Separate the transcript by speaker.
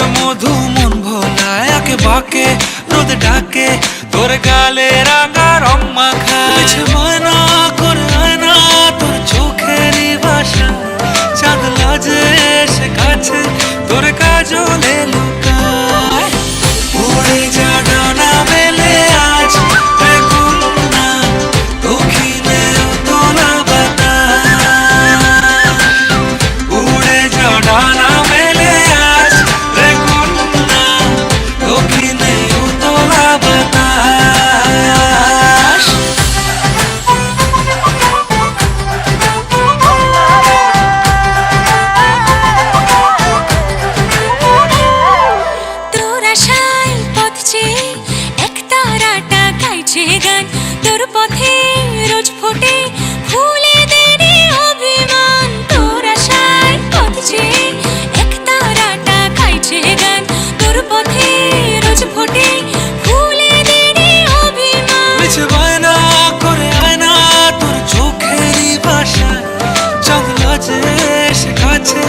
Speaker 1: রূপের মধু মন ভোলা আকে বাকে, রোদ ডাকে। তোর গালে রাঙা রং মাখা। মানা করে আনা তোর চোখের বাসা চাঁদ লাজে এসে কাছে, তোর কাজলে
Speaker 2: আছে গান তোর পথে রোজ ফোটে ফুলে দেরি অভিমান। তোর আশায় পথ যে এক তারাটা খাইছে গান। তোর পথে রোজ ফোটে ফুলে দেরি অভিমান।
Speaker 1: বেছে বায়না করে আয়না, তোর চোখেরই বাসা। জঙ্গল আছে, সে কাছে